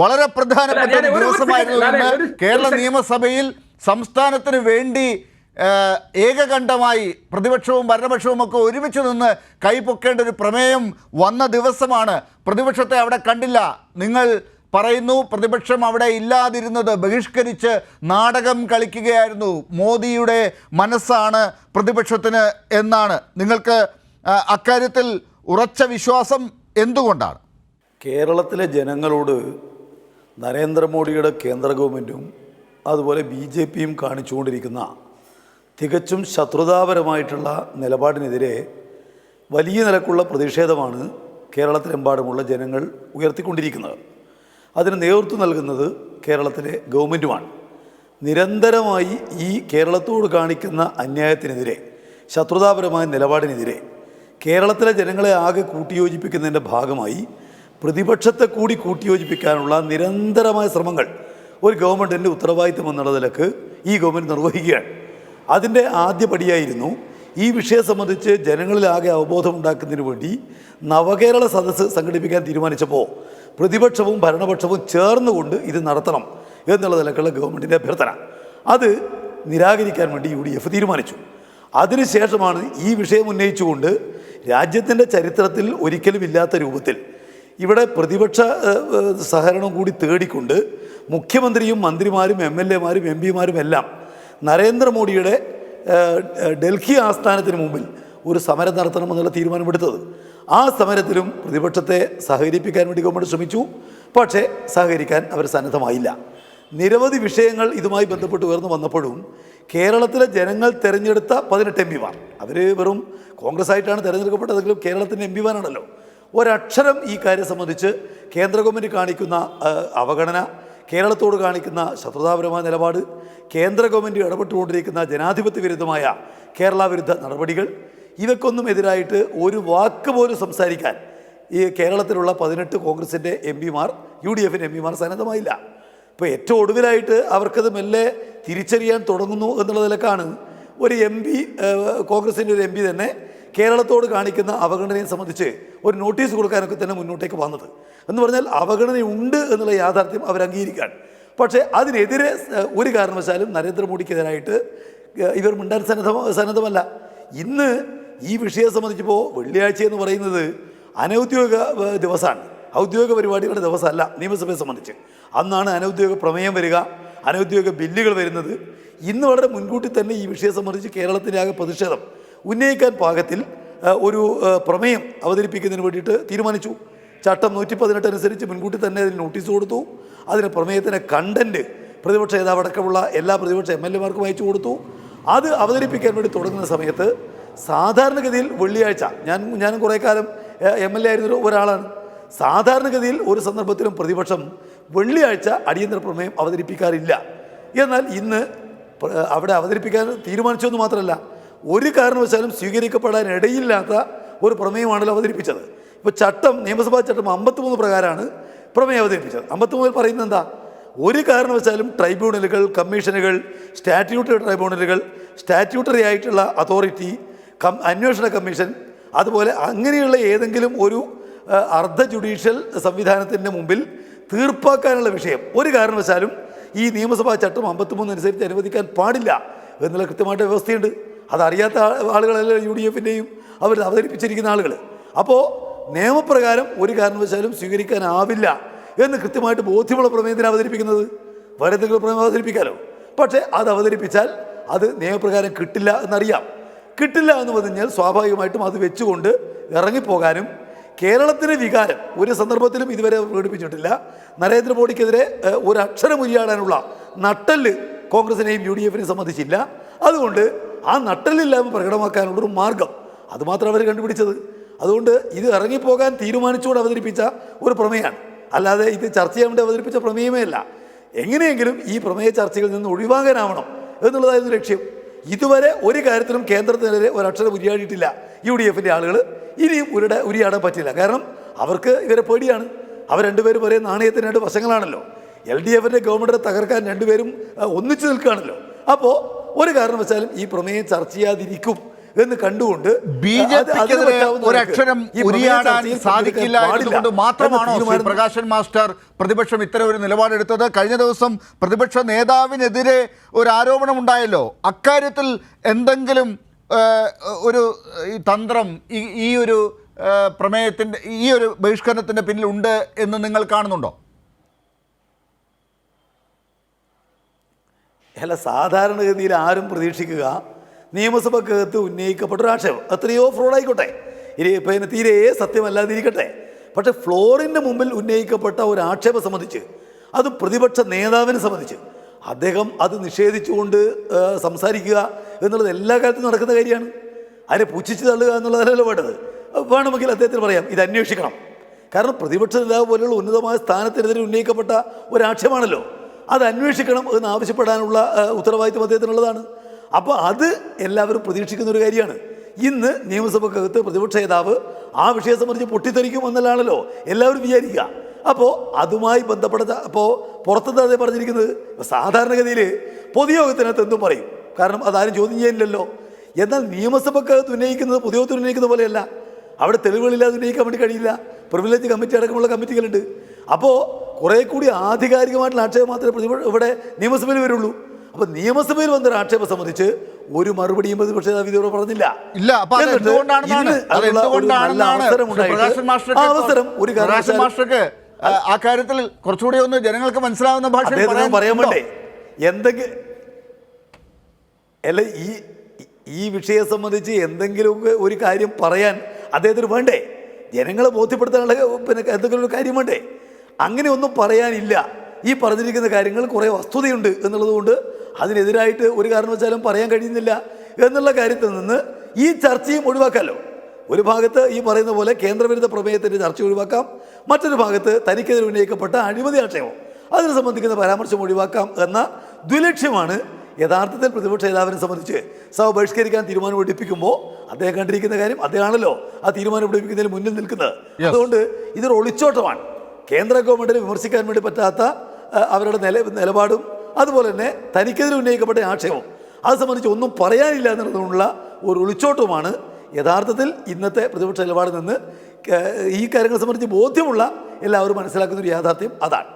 വളരെ പ്രധാനപ്പെട്ട ഒരു ദിവസമായിരുന്നു ഇന്ന് കേരള നിയമസഭയിൽ സംസ്ഥാനത്തിന് വേണ്ടി ഏകകണ്ഠമായി പ്രതിപക്ഷവും ഭരണപക്ഷവും ഒക്കെ ഒരുമിച്ച് നിന്ന് കൈപൊക്കേണ്ട ഒരു പ്രമേയം വന്ന ദിവസമാണ്. പ്രതിപക്ഷത്തെ അവിടെ കണ്ടില്ല. നിങ്ങൾ പറയുന്നു പ്രതിപക്ഷം അവിടെ ഇല്ലാതിരുന്നത് ബഹിഷ്കരിച്ച് നാടകം കളിക്കുകയായിരുന്നു. മോദിയുടെ മനസ്സാണ് പ്രതിപക്ഷത്തിന് എന്നാണ്. നിങ്ങൾക്ക് അക്കാര്യത്തിൽ ഉറച്ച വിശ്വാസം എന്തുകൊണ്ടാണ്? കേരളത്തിലെ ജനങ്ങളോട് നരേന്ദ്രമോദിയുടെ കേന്ദ്ര ഗവൺമെന്റും അതുപോലെ ബി ജെ പിയും കാണിച്ചുകൊണ്ടിരിക്കുന്ന തികച്ചും ശത്രുതാപരമായിട്ടുള്ള നിലപാടിനെതിരെ വലിയ നിലക്കുള്ള പ്രതിഷേധമാണ് കേരളത്തിലെമ്പാടുമുള്ള ജനങ്ങൾ ഉയർത്തിക്കൊണ്ടിരിക്കുന്നത്. അതിന് നേതൃത്വം നൽകുന്നത് കേരളത്തിലെ ഗവൺമെന്റുമാണ് നിരന്തരമായി ഈ കേരളത്തോട് കാണിക്കുന്ന അന്യായത്തിനെതിരെ ശത്രുതാപരമായ നിലപാടിനെതിരെ കേരളത്തിലെ ജനങ്ങളെ ആകെ കൂട്ടിയോജിപ്പിക്കുന്നതിന്റെ ഭാഗമായി പ്രതിപക്ഷത്തെ കൂടി കൂട്ടിയോജിപ്പിക്കാനുള്ള നിരന്തരമായ ശ്രമങ്ങൾ ഒരു ഗവൺമെന്റിന്റെ ഉത്തരവാദിത്തം എന്നുള്ള നിലയ്ക്ക് ഈ ഗവൺമെന്റ് നിർവഹിക്കുകയാണ്. അതിന്റെ ആദ്യപടിയായിരുന്നു ഈ വിഷയം സംബന്ധിച്ച് ജനങ്ങളിലാകെ അവബോധം ഉണ്ടാക്കുന്നതിന് വേണ്ടി നവകേരള സദസ്സ് സംഘടിപ്പിക്കാൻ തീരുമാനിച്ചപ്പോൾ പ്രതിപക്ഷവും ഭരണപക്ഷവും ചേർന്നുകൊണ്ട് ഇത് നടത്തണം എന്നുള്ള നിലക്കുള്ള ഗവൺമെന്റിന്റെ അഭ്യർത്ഥന. അത് നിരാകരിക്കാൻ വേണ്ടി യു ഡി എഫ് തീരുമാനിച്ചു. അതിനുശേഷമാണ് ഈ വിഷയം ഉന്നയിച്ചുകൊണ്ട് രാജ്യത്തിന്റെ ചരിത്രത്തിൽ ഒരിക്കലും ഇല്ലാത്ത രൂപത്തിൽ ഇവിടെ പ്രതിപക്ഷ സഹകരണം കൂടി തേടിക്കൊണ്ട് മുഖ്യമന്ത്രിയും മന്ത്രിമാരും എം എൽ എമാരും എം പിമാരും എല്ലാം നരേന്ദ്രമോദിയുടെ ഡൽഹി ആസ്ഥാനത്തിന് മുമ്പിൽ ഒരു സമരം നടത്തണമെന്നുള്ള തീരുമാനമെടുത്തത്. ആ സമരത്തിലും പ്രതിപക്ഷത്തെ സഹകരിപ്പിക്കാൻ വേണ്ടി ഗവൺമെന്റ് ശ്രമിച്ചു. പക്ഷേ സഹകരിക്കാൻ അവർ സന്നദ്ധമായില്ല. നിരവധി വിഷയങ്ങൾ ഇതുമായി ബന്ധപ്പെട്ട് ഉയർന്നു വന്നപ്പോഴും കേരളത്തിലെ ജനങ്ങൾ തിരഞ്ഞെടുത്ത പതിനെട്ട് എം പിമാർ. അവർ വെറും കോൺഗ്രസ് ആയിട്ടാണ് തിരഞ്ഞെടുക്കപ്പെട്ടതെങ്കിലും കേരളത്തിന്റെ എം പിമാരാണല്ലോ. ഒരക്ഷരം ഈ കാര്യം സംബന്ധിച്ച് കേന്ദ്ര ഗവൺമെന്റ് കാണിക്കുന്ന അവഗണന കേരളത്തോട് കാണിക്കുന്ന ശത്രുതാപരമായ നിലപാട് കേന്ദ്ര ഗവൺമെന്റ് ഇടപെട്ടുകൊണ്ടിരിക്കുന്ന ജനാധിപത്യ വിരുദ്ധമായ കേരള വിരുദ്ധ നടപടികൾ ഇവയ്ക്കൊന്നും എതിരായിട്ട് ഒരു വാക്ക് പോലും സംസാരിക്കാൻ ഈ കേരളത്തിലുള്ള പതിനെട്ട് കോൺഗ്രസിന്റെ എം പിമാർ യു ഡി എഫിന്റെ എം പിമാർ സന്നദ്ധമായില്ല. ഇപ്പോൾ ഏറ്റവും ഒടുവിലായിട്ട് അവർക്കത് മെല്ലെ തിരിച്ചറിയാൻ തുടങ്ങുന്നു എന്നുള്ള നിലക്കാണ് ഒരു എം പി കോൺഗ്രസിന്റെ ഒരു എം പി തന്നെ കേരളത്തോട് കാണിക്കുന്ന അവഗണനയെ സംബന്ധിച്ച് ഒരു നോട്ടീസ് കൊടുക്കാനൊക്കെ തന്നെ മുന്നോട്ടേക്ക് വന്നത്. എന്ന് പറഞ്ഞാൽ അവഗണനയുണ്ട് എന്നുള്ള യാഥാർത്ഥ്യം അവർ അംഗീകരിക്കുകയാണ് പക്ഷേ അതിനെതിരെ ഒരു കാരണവശാലും നരേന്ദ്രമോദിക്കെതിരായിട്ട് ഇവർ മിണ്ടാൻ സന്നദ്ധ സന്നദ്ധമല്ല. ഇന്ന് ഈ വിഷയം സംബന്ധിച്ചപ്പോൾ വെള്ളിയാഴ്ച എന്ന് പറയുന്നത് അനൗദ്യോഗിക ദിവസമാണ് ഔദ്യോഗിക പരിപാടികളുടെ ദിവസമല്ല നിയമസഭയെ സംബന്ധിച്ച്. അന്നാണ് അനൗദ്യോഗിക പ്രമേയം വരിക അനൗദ്യോഗിക ബില്ലുകൾ വരുന്നത്. ഇന്ന് വളരെ മുൻകൂട്ടി തന്നെ ഈ വിഷയം സംബന്ധിച്ച് കേരളത്തിന്റെ ആകെ പ്രതിഷേധം. ഉന്നയിക്കാൻ പാകത്തിൽ ഒരു പ്രമേയം അവതരിപ്പിക്കുന്നതിന് വേണ്ടിയിട്ട് തീരുമാനിച്ചു. ചട്ടം നൂറ്റി പതിനെട്ട് അനുസരിച്ച് മുൻകൂട്ടി തന്നെ അതിന് നോട്ടീസ് കൊടുത്തു. അതിന് പ്രമേയത്തിന്റെ കണ്ടന്റ് പ്രതിപക്ഷ നേതാവ് അടക്കമുള്ള എല്ലാ പ്രതിപക്ഷ എം എൽ എമാർക്കും അയച്ചു കൊടുത്തു. അത് അവതരിപ്പിക്കാൻ വേണ്ടി തുടങ്ങുന്ന സമയത്ത് സാധാരണഗതിയിൽ വെള്ളിയാഴ്ച ഞാൻ ഞാനും കുറേ കാലം എം എൽ എ ആയിരുന്ന ഒരാളാണ്. സാധാരണഗതിയിൽ ഒരു സന്ദർഭത്തിലും പ്രതിപക്ഷം വെള്ളിയാഴ്ച അടിയന്തര പ്രമേയം അവതരിപ്പിക്കാറില്ല. എന്നാൽ ഇന്ന് അവിടെ അവതരിപ്പിക്കാൻ തീരുമാനിച്ചതെന്ന് മാത്രമല്ല ഒരു കാരണവശാലും സ്വീകരിക്കപ്പെടാൻ ഇടയില്ലാത്ത ഒരു പ്രമേയമാണല്ലോ അവതരിപ്പിച്ചത്. ഇപ്പോൾ ചട്ടം നിയമസഭാ ചട്ടം അമ്പത്തിമൂന്ന് പ്രകാരമാണ് പ്രമേയം അവതരിപ്പിച്ചത്. അമ്പത്തിമൂന്നിൽ പറയുന്നത് എന്താ? ഒരു കാരണവശാലും ട്രൈബ്യൂണലുകൾ കമ്മീഷനുകൾ സ്റ്റാറ്റ്യൂട്ടറി ട്രൈബ്യൂണലുകൾ സ്റ്റാറ്റ്യൂട്ടറി ആയിട്ടുള്ള അതോറിറ്റി കം അന്വേഷണ കമ്മീഷൻ അതുപോലെ അങ്ങനെയുള്ള ഏതെങ്കിലും ഒരു അർദ്ധ ജുഡീഷ്യൽ സംവിധാനത്തിന്റെ മുമ്പിൽ തീർപ്പാക്കാനുള്ള വിഷയം. ഒരു കാരണവശാലും ഈ നിയമസഭാ ചട്ടം അമ്പത്തിമൂന്ന് അനുസരിച്ച് അനുവദിക്കാൻ പാടില്ല എന്നുള്ള കൃത്യമായിട്ട് വ്യവസ്ഥയുണ്ട്. അതറിയാത്ത ആളുകളല്ലേ യു ഡി എഫിന്റെയും അവർ അവതരിപ്പിച്ചിരിക്കുന്ന ആളുകൾ അപ്പോൾ നിയമപ്രകാരം ഒരു കാരണവശാലും സ്വീകരിക്കാനാവില്ല എന്ന് കൃത്യമായിട്ട് ബോധ്യമുള്ള പ്രമേയത്തിന് അവതരിപ്പിക്കുന്നത്. വേറെ എന്തെങ്കിലും പ്രമേയം അവതരിപ്പിക്കാലോ? പക്ഷേ അത് അവതരിപ്പിച്ചാൽ അത് നിയമപ്രകാരം കിട്ടില്ല എന്നറിയാം. കിട്ടില്ല എന്ന് പറഞ്ഞാൽ സ്വാഭാവികമായിട്ടും അത് വെച്ചുകൊണ്ട് ഇറങ്ങിപ്പോകാനും കേരളത്തിന് വികാരം ഒരു സന്ദർഭത്തിലും ഇതുവരെ പ്രകടിപ്പിച്ചിട്ടില്ല. നരേന്ദ്രമോദിക്കെതിരെ ഏഹ്, ഒരു അക്ഷരം ഉരിയാടാനുള്ള നട്ടൽ കോൺഗ്രസിനെയും യു ഡി എഫിനെയും സംബന്ധിച്ചില്ല. അതുകൊണ്ട് ആ നട്ടലില്ലായ്മ പ്രകടമാക്കാനുള്ളൊരു മാർഗം. അതുമാത്രം അവർ കണ്ടുപിടിച്ചത്. അതുകൊണ്ട് ഇത് ഇറങ്ങിപ്പോകാൻ തീരുമാനിച്ചുകൊണ്ട് അവതരിപ്പിച്ച ഒരു പ്രമേയമാണ്. അല്ലാതെ ഇത് ചർച്ച ചെയ്യാൻ വേണ്ടി അവതരിപ്പിച്ച പ്രമേയമേ അല്ല. എങ്ങനെയെങ്കിലും ഈ പ്രമേയ ചർച്ചകളിൽ നിന്ന് ഒഴിവാകാനാവണം എന്നുള്ളതായിരുന്നു ലക്ഷ്യം. ഇതുവരെ ഒരു കാര്യത്തിലും കേന്ദ്രത്തിനെതിരെ ഒരക്ഷരം ഉരിയാടിയിട്ടില്ല യു ഡി എഫിന്റെ ആളുകൾ ഇനിയും ഉരുടെ ഉരിയാടാൻ പറ്റില്ല. കാരണം അവർക്ക് ഇവരെ പേടിയാണ്. അവർ രണ്ടുപേരും ഒരേ നാണയത്തിന് രണ്ട് വശങ്ങളാണല്ലോ. എൽ ഡി എഫിന്റെ ഗവൺമെന്റിനെ തകർക്കാൻ രണ്ടുപേരും ഒന്നിച്ചു നിൽക്കുകയാണല്ലോ. അപ്പോൾ ഒരു കാരണവശാലും ഈ പ്രമേയം ചർച്ച ചെയ്യാതിരിക്കും എന്ന് കണ്ടുകൊണ്ട് ബി ജെ ഒരക്ഷരം ഉരിയാടാൻ സാധിക്കില്ല എന്നതുകൊണ്ട് മാത്രമാണോ പ്രകാശൻ മാസ്റ്റർ പ്രതിപക്ഷം ഇത്തരം ഒരു നിലപാടെടുത്തത്? കഴിഞ്ഞ ദിവസം പ്രതിപക്ഷ നേതാവിനെതിരെ ഒരു ആരോപണം ഉണ്ടായല്ലോ അക്കാര്യത്തിൽ എന്തെങ്കിലും ഒരു തന്ത്രം ഈ ഒരു പ്രമേയത്തിന്റെ പ്രമേയത്തിന്റെ ഈ ഒരു ബഹിഷ്കരണത്തിന്റെ പിന്നിലുണ്ട് എന്ന് നിങ്ങൾ കാണുന്നുണ്ടോ? അല്ല സാധാരണഗതിയിൽ ആരും പ്രതീക്ഷിക്കുക നിയമസഭക്കകത്ത് ഉന്നയിക്കപ്പെട്ട ഒരു ആക്ഷേപം. എത്രയോ ഫ്രോഡായിക്കോട്ടെ ഇനി ഇപ്പം ഇതിന് തീരെ സത്യമല്ലാതിരിക്കട്ടെ. പക്ഷെ ഫ്ലോറിന്റെ മുമ്പിൽ ഉന്നയിക്കപ്പെട്ട ഒരു ആക്ഷേപം സംബന്ധിച്ച് അത് പ്രതിപക്ഷ നേതാവിനെ സംബന്ധിച്ച് അദ്ദേഹം അത് നിഷേധിച്ചുകൊണ്ട് സംസാരിക്കുക എന്നുള്ളത് എല്ലാ കാലത്തും നടക്കുന്ന കാര്യമാണ്. അതിനെ പുച്ഛിച്ച് തള്ളുക എന്നുള്ളതല്ലല്ലോ വേണ്ടത്. വേണമെങ്കിൽ അദ്ദേഹത്തിന് പറയാം ഇത് അന്വേഷിക്കണം. കാരണം പ്രതിപക്ഷ നേതാവ് പോലെയുള്ള ഉന്നതമായ സ്ഥാനത്തിനെതിരെ ഉന്നയിക്കപ്പെട്ട ഒരു ആക്ഷേപമാണല്ലോ അത് അന്വേഷിക്കണം എന്ന് ആവശ്യപ്പെടാനുള്ള ഉത്തരവാദിത്വം അദ്ദേഹത്തിനുള്ളതാണ്. അപ്പോൾ അത് എല്ലാവരും പ്രതീക്ഷിക്കുന്ന ഒരു കാര്യമാണ്. ഇന്ന് നിയമസഭക്കകത്ത് പ്രതിപക്ഷ നേതാവ് ആ വിഷയം സംബന്ധിച്ച് പൊട്ടിത്തെറിക്കും എന്നല്ലാണല്ലോ എല്ലാവരും വിചാരിക്കുക. അപ്പോൾ അതുമായി ബന്ധപ്പെട്ട അപ്പോൾ പുറത്തുനിന്ന് അതേ പറഞ്ഞിരിക്കുന്നത്? സാധാരണഗതിയിൽ പൊതുയോഗത്തിനകത്ത് എന്തും പറയും. കാരണം അതാരും ചോദ്യം ചെയ്യാനില്ലല്ലോ എന്നാൽ നിയമസഭക്കകത്ത് ഉന്നയിക്കുന്നത് പൊതുയോഗത്തിൽ ഉന്നയിക്കുന്ന പോലെയല്ല. അവിടെ തെളിവുകളില്ലാതെ ഉന്നയിക്കാൻ വേണ്ടി കഴിയില്ല. പ്രിവിലേജ് കമ്മിറ്റി അടക്കമുള്ള കമ്മിറ്റികളുണ്ട് അപ്പോൾ കുറേ കൂടി ആധികാരികമായിട്ടുള്ള ആക്ഷേപം മാത്രമേ പ്രതിപക്ഷം ഇവിടെ നിയമസഭയിൽ വരുള്ളൂ. അപ്പൊ നിയമസഭയിൽ വന്നൊരു ആക്ഷേപം സംബന്ധിച്ച് ഒരു മറുപടിയും പ്രതിപക്ഷ വിധിയോട് പറഞ്ഞില്ല. ഇല്ല അവസരം ഒരു മാസ്റ്റർക്ക് ആ, കാര്യത്തിൽ കുറച്ചുകൂടി ഒന്ന് ജനങ്ങൾക്ക് മനസ്സിലാവുന്ന ഭാഷ പറയാൻ പറ്റേ വേണ്ടേ? എന്തെങ്കിലും അല്ല ഈ ഈ വിഷയം സംബന്ധിച്ച് എന്തെങ്കിലുമൊക്കെ ഒരു കാര്യം പറയാൻ അദ്ദേഹത്തിന് വേണ്ടേ? ജനങ്ങളെ ബോധ്യപ്പെടുത്താനുള്ള പിന്നെ എന്തെങ്കിലും ഒരു കാര്യം വേണ്ടേ? അങ്ങനെ ഒന്നും പറയാനില്ല. ഈ പറഞ്ഞിരിക്കുന്ന കാര്യങ്ങൾ കുറേ വസ്തുതയുണ്ട് എന്നുള്ളതുകൊണ്ട് അതിനെതിരായിട്ട് ഒരു കാരണവശാലും പറയാൻ കഴിയുന്നില്ല എന്നുള്ള കാര്യത്തിൽ നിന്ന് ഈ ചർച്ചയും ഒഴിവാക്കാമല്ലോ ഒരു ഭാഗത്ത് ഈ പറയുന്ന പോലെ കേന്ദ്രവിരുദ്ധ പ്രമേയത്തിന്റെ ചർച്ച ഒഴിവാക്കാം മറ്റൊരു ഭാഗത്ത് തനിക്കെതിരെ ഉന്നയിക്കപ്പെട്ട അഴിമതി ആക്ഷേപം. അതിനെ സംബന്ധിക്കുന്ന പരാമർശം ഒഴിവാക്കാം എന്ന ദ്വിലക്ഷ്യമാണ് യഥാർത്ഥത്തിൽ പ്രതിപക്ഷ നേതാവിനെ സംബന്ധിച്ച് സഭ ബഹിഷ്കരിക്കാൻ തീരുമാനം എടുപ്പിക്കുമ്പോൾ അദ്ദേഹം കണ്ടിരിക്കുന്ന കാര്യം അദ്ദേഹമാണല്ലോ. ആ തീരുമാനം എടുപ്പിക്കുന്നതിന് മുന്നിൽ നിൽക്കുന്നത്. അതുകൊണ്ട് ഇതൊരു ഒളിച്ചോട്ടമാണ്. കേന്ദ്ര ഗവൺമെന്റിനെ വിമർശിക്കാൻ വേണ്ടി പറ്റാത്ത അവരുടെ നില നിലപാടും അതുപോലെ തന്നെ തനിക്കെതിരെ ഉന്നയിക്കപ്പെട്ട ആക്ഷേപം അത് സംബന്ധിച്ച് ഒന്നും പറയാനില്ല എന്നുള്ളതുകൊണ്ടുള്ള ഒരു ഒളിച്ചോട്ടമാണ് യഥാർത്ഥത്തിൽ ഇന്നത്തെ പ്രതിപക്ഷ നിലപാടിൽ നിന്ന് ഈ കാര്യങ്ങളെ സംബന്ധിച്ച് ബോധ്യമുള്ള എല്ലാവരും മനസ്സിലാക്കുന്ന ഒരു യാഥാർത്ഥ്യം അതാണ്.